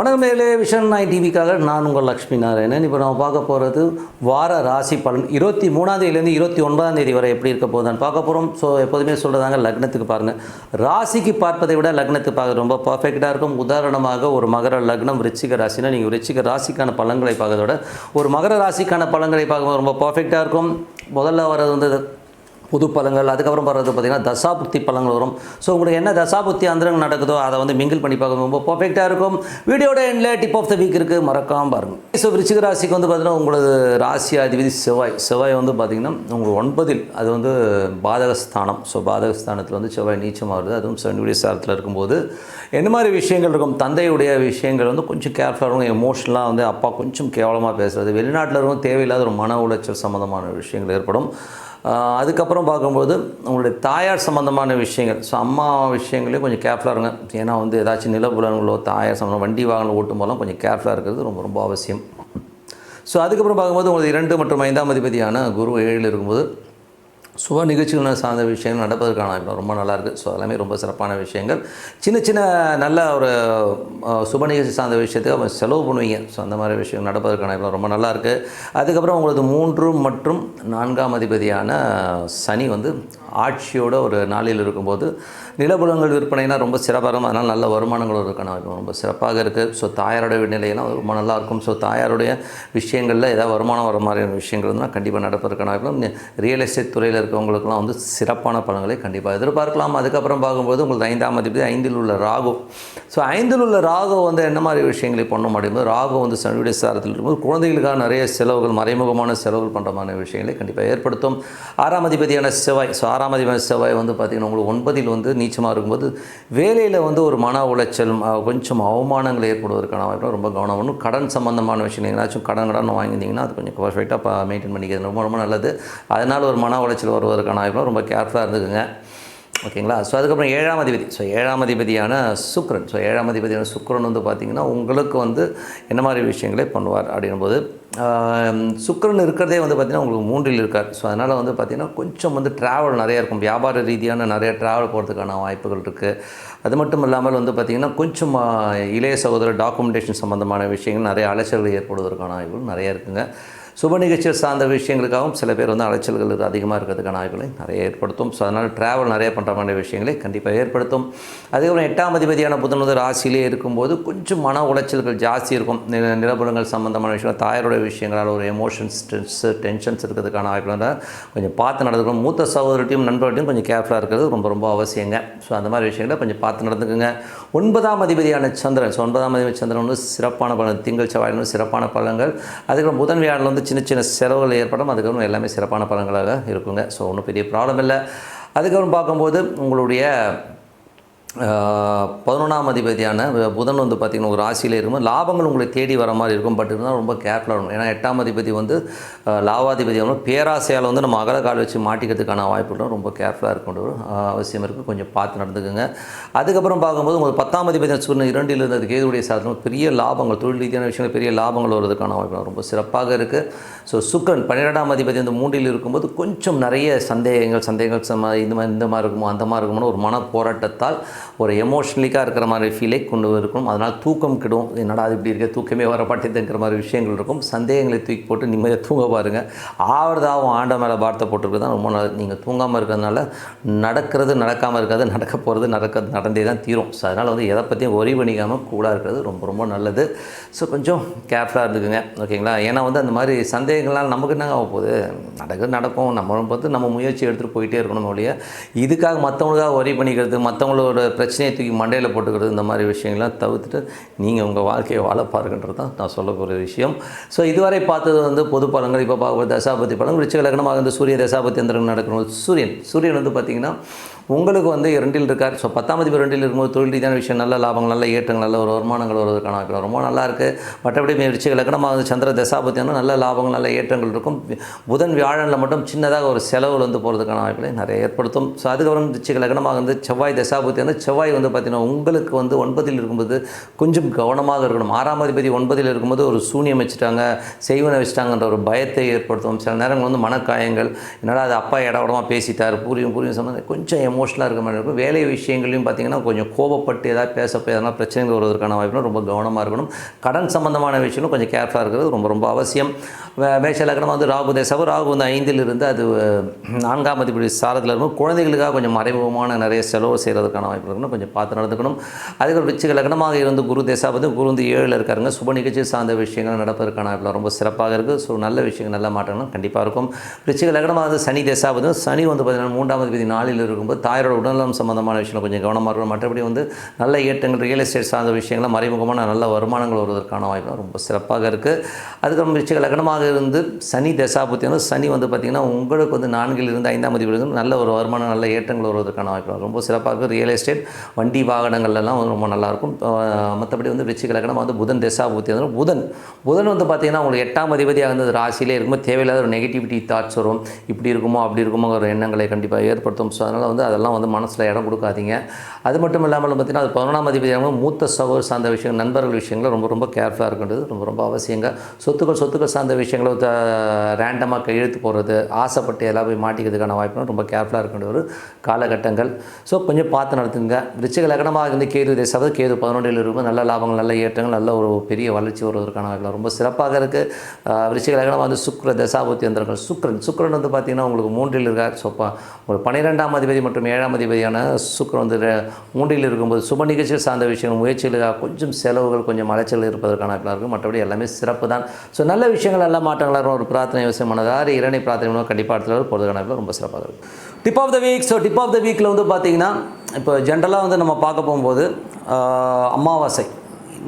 வணக்கமேலே vision நாய் டிவிக்காக நான் உங்கள் லக்ஷ்மி நாராயணன். இப்போ நம்ம பார்க்க போகிறது வார ராசி பலன். இருபத்தி மூணாந்தேதியிலேருந்து இருபத்தி ஒன்பதாம் தேதி வரை எப்படி இருக்க போகுதுன்னு பார்க்க போகிறோம் ஸோ எப்போதுமே சொல்கிறதாங்க லக்னத்துக்கு பாருங்கள் ராசிக்கு பார்ப்பதை விட லக்னத்துக்கு பார்க்க ரொம்ப பர்ஃபெக்டாக இருக்கும். உதாரணமாக ஒரு மகர லக்னம் ரிச்சிக ராசினா நீங்கள் ரிச்சிக ராசிக்கான பலன்களை பார்க்கறதோட ஒரு மகர ராசிக்கான பலன்களை பார்க்கும்போது ரொம்ப பர்ஃபெக்டாக இருக்கும். முதல்ல வர்றது வந்து புது பழங்கள் அதுக்கப்புறம் வர்றது பார்த்திங்கன்னா தசாபுக்தி பழங்கள் வரும். ஸோ உங்களுக்கு என்ன தசாபுக்தி அந்தரங்கள் நடக்குதோ அதை வந்து மிங்கிள் பண்ணி பார்க்க ரொம்ப பர்ஃபெக்டாக இருக்கும். வீடியோட எண்டில் டிப் ஆஃப் த வீக் இருக்குது மறக்காமல் பாருங்கள் ஸோ விருச்சிக ராசிக்கு வந்து பார்த்திங்கன்னா உங்களது ராசி அதிபதி செவ்வாய். செவ்வாய் வந்து பார்த்திங்கன்னா உங்களுக்கு ஒன்பதில் அது வந்து பாதகஸ்தானம். ஸோ பாதகஸ்தானத்தில் வந்து செவ்வாய் நீச்சமாக அதுவும் சனியுடைய சாரத்தில் இருக்கும்போது என்ன மாதிரி விஷயங்கள் இருக்கும்? தந்தையுடைய விஷயங்கள் வந்து கொஞ்சம் கேர்ஃபுல்லாக இருக்கும். எமோஷனலாக வந்து அப்பா கொஞ்சம் கேவலமாக பேசுகிறது வெளிநாட்டில் இருக்கும் தேவையில்லாத ஒரு மன உளைச்சல் சம்மந்தமான விஷயங்கள் ஏற்படும். அதுக்கப்புறம் பார்க்கும்போது உங்களுடைய தாயார் சம்மந்தமான விஷயங்கள். ஸோ அம்மா விஷயங்களையும் கொஞ்சம் கேர்ஃபுல்லாக இருங்க. ஏன்னா வந்து ஏதாச்சும் நிலப்புலன்களோ தாயார் சம்மந்தம் வண்டி வாகனம் ஓட்டும் போதெல்லாம் கொஞ்சம் கேர்ஃபுல்லாக இருக்கிறது ரொம்ப ரொம்ப அவசியம். ஸோ அதுக்கப்புறம் பார்க்கும்போது உங்களுக்கு இரண்டு மற்றும் ஐந்தாம் அதிபதியான குரு ஏழில் இருக்கும்போது சுப நிகழ்ச்சிகள் சார்ந்த விஷயங்கள் நடப்பதற்கான வாய்ப்பு ரொம்ப நல்லாயிருக்கு. ஸோ எல்லாமே ரொம்ப சிறப்பான விஷயங்கள். சின்ன சின்ன நல்ல ஒரு சுப நிகழ்ச்சி சார்ந்த விஷயத்துக்கு அவங்க செலவு பண்ணுவீங்க. ஸோ அந்த மாதிரி விஷயம் நடப்பதற்கான வாய்ப்பு ரொம்ப நல்லாயிருக்கு. அதுக்கப்புறம் உங்களது மூன்று மற்றும் நான்காம் அதிபதியான சனி வந்து ஆட்சியோட ஒரு நாளில் இருக்கும்போது நிலபுலங்கள் விற்பனைனா ரொம்ப சிறப்பாக இருக்கும். அதனால் நல்ல வருமானங்களும் இருக்கணும் ரொம்ப சிறப்பாக இருக்குது ஸோ தாயாரோட நிலையெல்லாம் ரொம்ப நல்லா இருக்கும். ஸோ தாயாருடைய விஷயங்களில் ஏதாவது வருமானம் வர மாதிரியான விஷயங்கள் இருந்தால் கண்டிப்பாக நடப்பதற்கான ரியல் எஸ்டேட் துறையில் இருக்கவங்களுக்குலாம் வந்து சிறப்பான பலன்களை கண்டிப்பாக எதிர்பார்க்கலாம். அதுக்கப்புறம் பார்க்கும்போது உங்களுக்கு ஐந்தாம் அதிபதி ஐந்தில் உள்ள ராகு. ஸோ ஐந்தில் உள்ள ராகு வந்து என்ன மாதிரி விஷயங்களை பண்ண முடியுமோ? ராகு வந்து சனியுடைய சாரத்தில் இருக்கும்போது குழந்தைகளுக்காக நிறைய செலவுகள் மறைமுகமான செலவுகள் பண்ணுற மாதிரி விஷயங்களை கண்டிப்பாக ஏற்படுத்தும். ஆறாம் அதிபதியான செவ்வாய். ஸோ ஆறாம் அதிபதியான செவ்வாய் வந்து பார்த்திங்கன்னா உங்களுக்கு ஒன்பதில் வந்து நீச்சமாக இருக்கும்போது வேலையில் வந்து ஒரு மன உளைச்சல் கொஞ்சம் அவமானங்கள் ஏற்படுவதற்கான வாய்ப்பு ரொம்ப கவனம் பண்ணும் கடன் சம்மந்தமான விஷயம் ஏதாச்சும் கடன் கடன் வாங்கியிருந்தீங்கன்னா அது கொஞ்சம் பர்ஃபெக்டாக மெயின்டைன் பண்ணிக்கிறது ரொம்ப ரொம்ப நல்லது. அதனால் ஒரு மன உளைச்சல் வருவதற்கான வாய்ப்பு ரொம்ப கேர்ஃபுல்லாக இருந்துக்குங்க. ஓகேங்களா? ஸோ அதுக்கப்புறம் ஏழாம் அதிபதி. ஸோ ஏழாம் அதிபதியான சுக்ரன். ஸோ ஏழாம் அதிபதியான சுக்ரன் வந்து பார்த்திங்கன்னா உங்களுக்கு வந்து என்ன மாதிரி விஷயங்களை பண்ணுவார் அப்படிங்கும்போது சுக்ரன் இருக்கிறதே வந்து பார்த்திங்கன்னா உங்களுக்கு மூன்றில் இருக்கார். ஸோ அதனால் வந்து பார்த்திங்கன்னா கொஞ்சம் வந்து ட்ராவல் நிறையா இருக்கும். வியாபார ரீதியான நிறைய ட்ராவல் போகிறதுக்கான வாய்ப்புகள் இருக்குது அது மட்டும் இல்லாமல் வந்து பார்த்திங்கன்னா கொஞ்சம் இளைய சகோதர டாக்குமெண்டேஷன் சம்மந்தமான விஷயங்கள் நிறைய அலைச்சல்கள் ஏற்படுவதற்கான வாய்ப்புகள் நிறைய இருக்குங்க. சுப நிகழ்ச்சியை சார்ந்த விஷயங்களுக்காகவும் சில பேர் வந்து அலைச்சல்கள் அதிகமாக இருக்கிறதுக்கான வாய்ப்புகளை நிறைய ஏற்படுத்தும். ஸோ அதனால் ட்ராவல் நிறைய பண்ணுற மாதிரி விஷயங்களை கண்டிப்பாக ஏற்படுத்தும். அதேபோல் எட்டாம் அதிபதியான புதன் வந்து ராசியிலே இருக்கும்போது கொஞ்சம் மன உளைச்சல்கள் ஜாஸ்தி இருக்கும். நில சம்மந்தமான விஷயம் தாயாரோட விஷயங்களால் ஒரு எமோஷன்ஸ் ஸ்ட்ரெஸ்ஸு டென்ஷன்ஸ் இருக்கிறதுக்கான வாய்ப்புகள் கொஞ்சம் பார்த்து நடந்துக்கணும். மூத்த சகோதரட்டையும் நண்பர்கிட்டையும் கொஞ்சம் கேர்ஃபுல்லாக இருக்கிறது ரொம்ப ரொம்ப அவசியங்க. ஸோ அந்த மாதிரி விஷயங்களை கொஞ்சம் பார்த்து நடந்துக்குங்க. ஒன்பதாம் அதிபதியான சந்திரன். ஸோ ஒன்பதாம் அதிபதி சந்திரன் வந்து சிறப்பான பலன் திங்கள் செவ்வாயில் வந்து சிறப்பான பலன்கள். அதுக்கப்புறம் புதன் வியாழன் வந்து சின்ன சின்ன செலவுகள் ஏற்படும். அதுக்கப்புறம் எல்லாமே சிறப்பான பலன்களாக இருக்குங்க. ஸோ ஒன்றும் பெரிய ப்ராப்ளம் இல்லை. அதுக்கப்புறம் பார்க்கும்போது உங்களுடைய பதினொன்றாம் அதிபதியான புதன் வந்து பார்த்திங்கன்னா ஒரு ராசியில் இருக்கும்போது லாபங்கள் உங்களை தேடி வர மாதிரி இருக்கும். பட் இருந்தால் ரொம்ப கேர்ஃபுல்லாக இருக்கும் ஏன்னா எட்டாம் அதிபதி வந்து லாபாதிபதி வந்து பேராசையால் வந்து நம்ம அகல கால் வச்சு மாட்டிக்கிறதுக்கான வாய்ப்புகளும் ரொம்ப கேர்ஃபுல்லாக இருக்க ஒரு அவசியம் இருக்குது கொஞ்சம் பார்த்து நடந்துக்குங்க. அதுக்கப்புறம் பார்க்கும்போது உங்களுக்கு பத்தாம் அதிபதி சூரியன் இரண்டில் இருந்தது கேதுடைய சாதனம் பெரிய லாபங்கள் தொழில் ரீதியான விஷயங்கள் பெரிய லாபங்கள் வருவதற்கான வாய்ப்பு ரொம்ப சிறப்பாக இருக்குது ஸோ சுக்கன் பன்னிரெண்டாம் அதிபதி வந்து மூன்றில் இருக்கும்போது கொஞ்சம் நிறைய சந்தேகங்கள் சந்தேகங்கள் இந்த மாதிரி இந்த மாதிரி இருக்குமோ அந்த மாதிரி இருக்குமோ ஒரு மன போராட்டத்தால் ஒரு எமோஷ்னலிக்காக இருக்கிற மாதிரி ஃபீலை கொண்டு இருக்கணும் அதனால் தூக்கம் கிடும். என்னடா அது இப்படி இருக்க? தூக்கமே வரப்பட்டதுங்கிற மாதிரி விஷயங்கள் இருக்கும். சந்தேகங்களை தூக்கி போட்டு நிம்மதியாக தூங்க பாருங்கள் ஆவறதாகவும் ஆண்ட மேலே பார்த்த போட்டிருக்கு தான் ரொம்ப நல்லது நீங்கள் தூங்காமல் இருக்கிறதுனால நடக்கிறது நடக்காமல் இருக்காது நடக்க போகிறது நடக்கிறது நடந்தே தான் தீரும். ஸோ அதனால் வந்து எதை பற்றியும் ஒரி பண்ணிக்காமல் கூடாக இருக்கிறது ரொம்ப ரொம்ப நல்லது. ஸோ கொஞ்சம் கேர்ஃபுல்லாக இருந்துக்குங்க. ஓகேங்களா? ஏன்னா வந்து அந்த மாதிரி சந்தேகங்களால் நமக்கு என்னங்க ஆக போகுது? நடக்கிறது நடக்கும். நம்ம பார்த்து நம்ம முயற்சி எடுத்துகிட்டு போயிட்டே இருக்கணும் ஒழிய இதுக்காக மற்றவங்களுக்காக ஒரி பண்ணிக்கிறது மற்றவங்களோட பிரச்சனையை தூக்கி மண்டையில் போட்டுக்கிறது இந்த மாதிரி விஷயங்கள்லாம் தவிர்த்துட்டு நீங்கள் உங்கள் வாழ்க்கையை வாழ பாருங்கன்றது தான் நான் சொல்லக்கூடிய விஷயம். ஸோ இதுவரை பார்த்தது வந்து பொது பலன்கள். இப்போ பார்க்கும்போது தசாபதி பலன் ரிச்ச லக்னமாக வந்து சூரிய தசாபதி எந்திரங்கள் நடக்கணும். சூரியன். சூரியன் வந்து பார்த்திங்கன்னா உங்களுக்கு வந்து இரண்டில் இருக்கார். ஸோ பத்தாம் மதிப்பு ரெண்டில் இருக்கும்போது தொழில் ரீதியான விஷயம் நல்ல லாபங்கள் நல்ல ஏற்றங்கள் நல்ல ஒரு வருமானங்கள் வருவதற்கான வாய்ப்பு ரொம்ப நல்லா இருக்குது மற்றபடி விருச்சிக லக்னமாக வந்து சந்திர தசாபத்தியான நல்ல லாபங்கள் நல்ல ஏற்றங்கள் இருக்கும். புதன் வியாழனில் மட்டும் சின்னதாக ஒரு செலவுகள் வந்து போகிறதுக்கான வாய்ப்புகளை நிறைய ஏற்படுத்தும். ஸோ அதுக்கப்புறம் விருச்சிக லக்னமாக வந்து செவ்வாய் தசாபத்தி வந்து செவ்வாய் வந்து பார்த்திங்கன்னா உங்களுக்கு வந்து ஒன்பதில் இருக்கும்போது கொஞ்சம் கவனமாக இருக்கணும். ஆறாம் அதிபதி ஒன்பதில் இருக்கும்போது ஒரு சூனியம் வச்சுட்டாங்க செய்வனை வச்சுட்டாங்கன்ற ஒரு பயத்தை ஏற்படுத்தும். சில நேரங்கள் வந்து மனக்காயங்கள் என்னடா அது அப்பா இடவடமாக பேசிட்டார் பூரியும் பூரியும் சொன்னது கொஞ்சம் எமோஷனலாக இருக்க மாதிரி இருக்கும். வேலை விஷயங்களையும் பார்த்தீங்கன்னா கொஞ்சம் கோபப்பட்டு ஏதாவது பேசப்போ எதனா பிரச்சனைகள் வருவதற்கான வாய்ப்புனா ரொம்ப கவனமாக இருக்கணும். கடன் சம்பந்தமான விஷயங்களும் கொஞ்சம் கேர்ஃபுல்லாக இருக்கிறது ரொம்ப ரொம்ப அவசியம். வே- மேஷ லக்னம் வந்து ராகு தேசவு ராகு வந்து ஐந்தில் இருந்து அது நான்காம் அதிபதி சாரத்தில் இருக்கும். குழந்தைகளுக்காக கொஞ்சம் மறைமுகமான நிறைய செலவு செய்கிறதுக்கான வாய்ப்பு இருக்கணும். கொஞ்சம் பார்த்து நடந்துக்கணும். அதுக்கு விச்சிக லக்னமாக இருந்து குரு தேசாபதி குரு வந்து ஏழில் இருக்காருங்க. சுப நிகழ்ச்சி சார்ந்த விஷயங்கள் நடப்பதற்கான வாய்ப்புலாம் ரொம்ப சிறப்பாக இருக்குது ஸோ நல்ல விஷயங்கள் நல்ல மாற்றங்களும் கண்டிப்பாக இருக்கும். விச்சிக லக்னமாக வந்து சனி தேசாபதி சனி வந்து பார்த்தீங்கன்னா மூன்றாம் அதிபதி நாளில் இருக்கும்போது தாயோட உடல்நலம் சம்மந்தமான விஷயங்கள் கொஞ்சம் கவனமாக இருக்கணும். மற்றபடி வந்து நல்ல ஏற்றங்கள் ரியல் எஸ்டேட் சார்ந்த விஷயங்கள்லாம் மறைமுகமான நல்ல வருமானங்கள் வருவதற்கான வாய்ப்பு ரொம்ப சிறப்பாக இருக்குது அதுக்கப்புறம் விருச்சிக லக்னமாக இருந்து சனி தசாபுத்தி வந்து சனி வந்து பார்த்திங்கன்னா உங்களுக்கு வந்து நான்கில் இருந்து ஐந்தாம் மதிப்பு நல்ல ஒரு வருமானம் நல்ல ஏற்றங்கள் வருவதற்கான வாய்ப்பு ரொம்ப சிறப்பாக இருக்குது ரியல் எஸ்டேட் வண்டி வாகனங்கள்லாம் வந்து ரொம்ப நல்லாயிருக்கும் மற்றபடி வந்து விருச்சிக லக்னம் வந்து புதன் தசாபுத்தி வந்து புதன். புதன் வந்து பார்த்திங்கன்னா உங்களுக்கு எட்டாம் அதிபதியாக இருந்தது. ராசியிலே இருக்கும்போது தேவையில்லாத ஒரு நெகட்டிவிட்டி தாட்ஸ் வரும். இப்படி இருக்குமோ அப்படி இருக்குமோ ஒரு எண்ணங்களை கண்டிப்பாக ஏற்படுத்தும். ஸோ அதனால் வந்து அதெல்லாம் வந்து மனசில் இடம் கொடுக்காதீங்க. அது மட்டும் இல்லாமல் பார்த்திங்கன்னா அது பதினொன்றாம் அதிபதியாக மூத்த சகோதர சார்ந்த விஷயங்கள் நண்பர்கள் விஷயங்கள் ரொம்ப ரொம்ப கேர்ஃபுல்லாக இருக்கின்றது ரொம்ப ரொம்ப அவசியங்க. சொத்துக்கள் சொத்துக்கள் சார்ந்த விஷயங்களை ரேண்டமாக கையெழுத்து போடுறது ஆசைப்பட்டு எல்லாம் போய் மாட்டிக்கிறதுக்கான வாய்ப்புகள் ரொம்ப கேர்ஃபுல்லாக இருக்கின்ற ஒரு காலகட்டங்கள். ஸோ கொஞ்சம் பார்த்து நடத்துங்க. ரிச்சக லக்னமாக இருந்து கேது தேசாவது கேது பதினொன்றில் இருக்கும் நல்ல லாபங்கள் நல்ல ஏற்றங்கள் நல்ல ஒரு பெரிய வளர்ச்சி வருவதற்கான வாய்ப்புகள் ரொம்ப சிறப்பாக இருக்குது ரிச்சக லக்னமாக வந்து சுக்ர தசாபூர்த்தி வந்திருக்கும் சுக்ரன் சுக்ரன் வந்து பார்த்திங்கன்னா உங்களுக்கு மூன்றில் இருக்கார். ஸோ ஒரு பன்னிரெண்டாம் அதிபதி மற்றும் ஏழாம் அதிபதியான சுக்கரம் வந்து மூன்றில் இருக்கும்போது சுப நிகழ்ச்சிகள் சார்ந்த விஷயங்கள் முயற்சிகளுக்காக கொஞ்சம் செலவுகள் கொஞ்சம் அலைச்சல் இருப்பதற்கான இருக்கும். மற்றபடி எல்லாமே சிறப்பு தான். ஸோ நல்ல விஷயங்கள் நல்ல மாற்றங்களாக இருக்கும். ஒரு பிரார்த்தனை விஷயம் இரணை பிரார்த்தனை கண்டிப்பாக இடத்துல போகிறதுக்கான ரொம்ப சிறப்பாக இருக்கும். Tip of the week so tip of the வீக்கில் வந்து பார்த்திங்கன்னா இப்போ ஜென்ரலாக வந்து நம்ம பார்க்க போகும்போது அமாவாசை.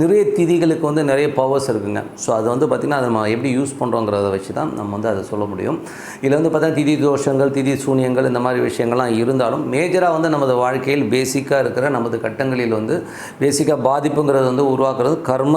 நிறைய திதிகளுக்கு வந்து நிறைய பவர்ஸ் இருக்குங்க. ஸோ அது வந்து பார்த்திங்கன்னா அதை நம்ம எப்படி யூஸ் பண்ணுறோங்கிறத வச்சு தான் நம்ம வந்து அதை சொல்ல முடியும். இதில் வந்து பார்த்தீங்கன்னா திதி தோஷங்கள் திதி சூன்யங்கள் இந்த மாதிரி விஷயங்கள்லாம் இருந்தாலும் மேஜராக வந்து நமது வாழ்க்கையில் பேசிக்காக இருக்கிற நமது கட்டங்களில் வந்து பேசிக்காக பாதிப்புங்கிறது வந்து உருவாக்குறது கர்ம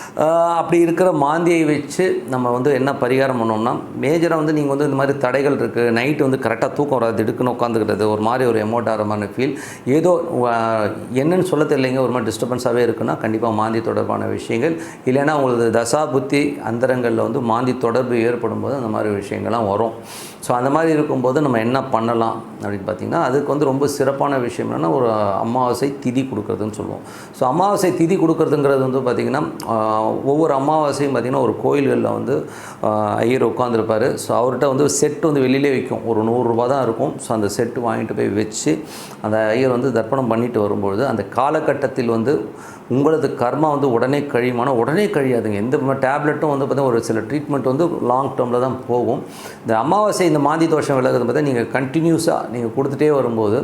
அப்படி இருக்கிற மாந்தியை வச்சு நம்ம வந்து என்ன பரிகாரம் பண்ணோம்னா மேஜராக வந்து நீங்கள் வந்து இந்த மாதிரி தடைகள் இருக்குது நைட்டு வந்து கரெக்டாக தூக்கம் வராது திடுக்குன்னு உட்காந்துக்கிறது ஒரு மாதிரி ஒரு எமோட் மாதிரி ஃபீல் ஏதோ என்னன்னு சொல்ல தெரியலைங்க ஒரு மாதிரி டிஸ்டர்பன்ஸாகவே இருக்குன்னா கண்டிப்பாக மாந்தி தொடர்பான விஷயங்கள். இல்லைன்னா உங்களுக்கு தசா புத்தி அந்தரங்களில் வந்து மாந்தி தொடர்பு ஏற்படும் போது அந்த மாதிரி விஷயங்கள்லாம் வரும். ஸோ அந்த மாதிரி இருக்கும்போது நம்ம என்ன பண்ணலாம் அப்படின்னு பார்த்தீங்கன்னா அதுக்கு வந்து ரொம்ப சிறப்பான விஷயம் என்னென்னா ஒரு அமாவாசை திதி கொடுக்குறதுன்னு சொல்லுவோம். ஸோ அமாவாசை திதி கொடுக்குறதுங்கிறது வந்து பார்த்திங்கன்னா ஒவ்வொரு அமாவாசையும் பார்த்திங்கன்னா ஒரு கோயில்களில் வந்து ஐயர் உட்காந்துருப்பார் ஸோ அவர்கிட்ட வந்து செட் வந்து வெளியிலே விற்கும் ஒரு நூறுரூபா தான் இருக்கும். ஸோ அந்த செட்டு வாங்கிட்டு போய் வச்சு அந்த ஐயர் வந்து தர்ப்பணம் பண்ணிட்டு வரும்பொழுது அந்த காலகட்டத்தில் வந்து உங்களது கர்மா வந்து உடனே கழியுமானா உடனே கழியாதுங்க. எந்த டேப்லெட்டும் வந்து பார்த்தீங்கன்னா ஒரு சில ட்ரீட்மெண்ட் வந்து லாங் டேர்மில் தான் போகும். இந்த அமாவாசை இந்த மாந்தி தோஷம் விலகிறது பார்த்தா நீங்கள் கண்டினியூஸாக நீங்கள் கொடுத்துட்டே வரும்போது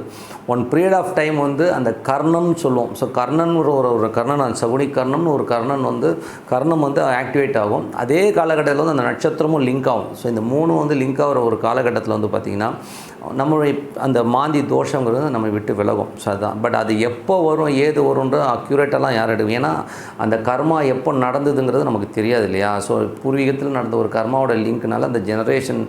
ஒன் பீரியட் ஆஃப் டைம் வந்து அந்த கர்ணம்னு சொல்லுவோம். ஸோ கர்ணன் ஒரு ஒரு கர்ணன் அந்த சகுனி கர்ணம்னு ஒரு கர்ணன் வந்து கர்ணம் வந்து ஆக்டிவேட் ஆகும். அதே காலகட்டத்தில் வந்து அந்த நட்சத்திரமும் லிங்க் ஆகும். ஸோ இந்த மூணும் வந்து லிங்க் ஆகிற ஒரு காலகட்டத்தில் வந்து பார்த்திங்கன்னா நம்மளுடைய அந்த மாந்தி தோஷங்கிறது நம்ம விட்டு விலகும். ஸோ அதுதான் பட் அது எப்போ வரும் ஏது வரும்ன்ற அக்யூரேட்டெல்லாம் யார் எடுக்கும் ஏன்னா அந்த கர்மா எப்போ நடந்ததுங்கிறது நமக்கு தெரியாது இல்லையா? ஸோ பூர்வீகத்தில் நடந்த ஒரு கர்மாவோட லிங்க்னால அந்த ஜெனரேஷன்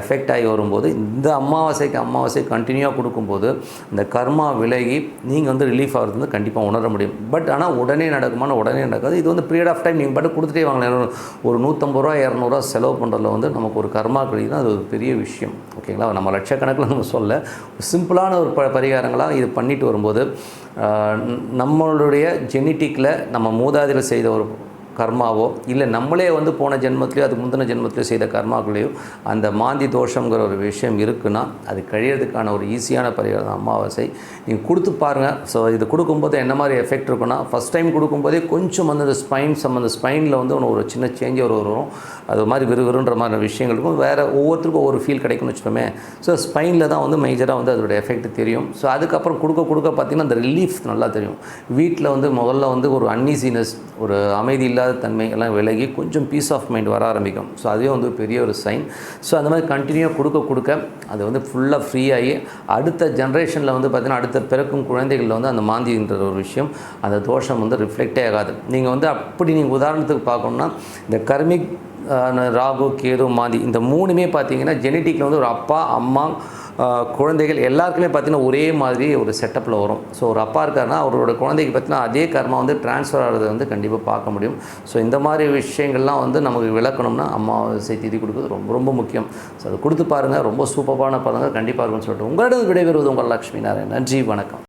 எஃபெக்ட் ஆகி வரும்போது இந்த அமாவாசைக்கு அமாவாசை கண்டினியூவாக கொடுக்கும்போது அந்த கர்மா விலகி நீங்கள் வந்து ரிலீஃப் ஆகிறது வந்து கண்டிப்பாக உணர முடியும். பட் ஆனால் உடனே நடக்குமான உடனே நடக்காது. இது வந்து பீரியட் ஆஃப் டைம் நீங்கள் பாட்டு கொடுத்துட்டே வாங்கலாம் ஒரு நூற்றம்பது ரூபா இரநூறுவா செலவு பண்ணுறதுல வந்து நமக்கு ஒரு கர்மா கிடைக்குதுன்னா அது ஒரு பெரிய விஷயம். ஓகேங்களா நம்ம லட்சக்கணக்கில் நம்ம சொல்ல சிம்பிளான ஒரு ப பரிகாரங்களாக இது பண்ணிட்டு வரும்போது நம்மளுடைய ஜெனட்டிக்கில் நம்ம மூதாதியில் செய்த ஒரு கர்மாவோ இல்லை நம்மளே வந்து போன ஜென்மத்திலையோ அது முந்தின ஜென்மத்திலையோ செய்த கர்மாக்குள்ளேயோ அந்த மாந்தி தோஷங்கிற ஒரு விஷயம் இருக்குன்னா அது கழியறதுக்கான ஒரு ஈஸியான பரிகாரம் அமாவாசை. நீங்கள் கொடுத்து பாருங்கள் ஸோ இது கொடுக்கும்போது என்ன மாதிரி எஃபெக்ட் இருக்குன்னா ஃபஸ்ட் டைம் கொடுக்கும்போதே கொஞ்சம் வந்து அந்த ஸ்பைன் சம்மந்த ஸ்பைனில் வந்து ஒன்று ஒரு சின்ன சேஞ்ச் ஒரு வரும். அது மாதிரி விறுவிறுன்ற மாதிரி விஷயங்களுக்கும் வேறு ஒவ்வொருத்தருக்கும் ஒவ்வொரு ஃபீல் கிடைக்கும்னு வச்சுக்கோமே. ஸோ ஸ்பைனில் தான் வந்து மேஜராக வந்து அதோட எஃபெக்ட் தெரியும். ஸோ அதுக்கப்புறம் கொடுக்க கொடுக்க பார்த்திங்கன்னா அந்த ரிலீஃப் நல்லா தெரியும். வீட்டில் வந்து முதல்ல வந்து ஒரு அன்ஈசினஸ் ஒரு அமைதி இல்லாத இல்லாத தன்மை எல்லாம் விலகி கொஞ்சம் பீஸ் ஆஃப் மைண்ட் வர ஆரம்பிக்கும். ஸோ அதுவே வந்து பெரிய ஒரு சைன் ஸோ அந்த மாதிரி கண்டினியூ கொடுக்க கொடுக்க அது வந்து ஃபுல்லாக ஃப்ரீ ஆகி அடுத்த ஜென்ரேஷனில் வந்து பார்த்திங்கன்னா அடுத்த பிறக்கும் குழந்தைகளில் வந்து அந்த மாந்தின்ற ஒரு விஷயம் அந்த தோஷம் வந்து ரிஃப்ளெக்டே ஆகாது. நீங்கள் வந்து அப்படி நீங்கள் உதாரணத்துக்கு பார்க்கணுன்னா இந்த கர்மிக் ராகு கேது மாந்தி இந்த மூணுமே பார்த்தீங்கன்னா ஜெனட்டிக்கில் வந்து ஒரு அப்பா அம்மா குழந்தைகள் எல்லாருக்குமே பார்த்தீங்கன்னா ஒரே மாதிரி ஒரு செட்டப்பில் வரும். ஸோ ஒரு அப்பா இருக்காருன்னா அவரோட குழந்தைக்கு பார்த்தீங்கன்னா அதே கர்மா வந்து ட்ரான்ஸ்ஃபர் ஆகிறது வந்து கண்டிப்பாக பார்க்க முடியும். ஸோ இந்த மாதிரி விஷயங்கள்லாம் வந்து நமக்கு விளக்கணும்னா அமாவாசை திதி கொடுக்குறது ரொம்ப ரொம்ப முக்கியம். ஸோ அதை கொடுத்து பாருங்கள் ரொம்ப சூப்பரான பாருங்கள் கண்டிப்பாக இருக்கும்னு சொல்லிட்டு உங்களிடம் விடைபெறுவது உங்கள் லக்ஷ்மி நாராயணன். நன்றி வணக்கம்.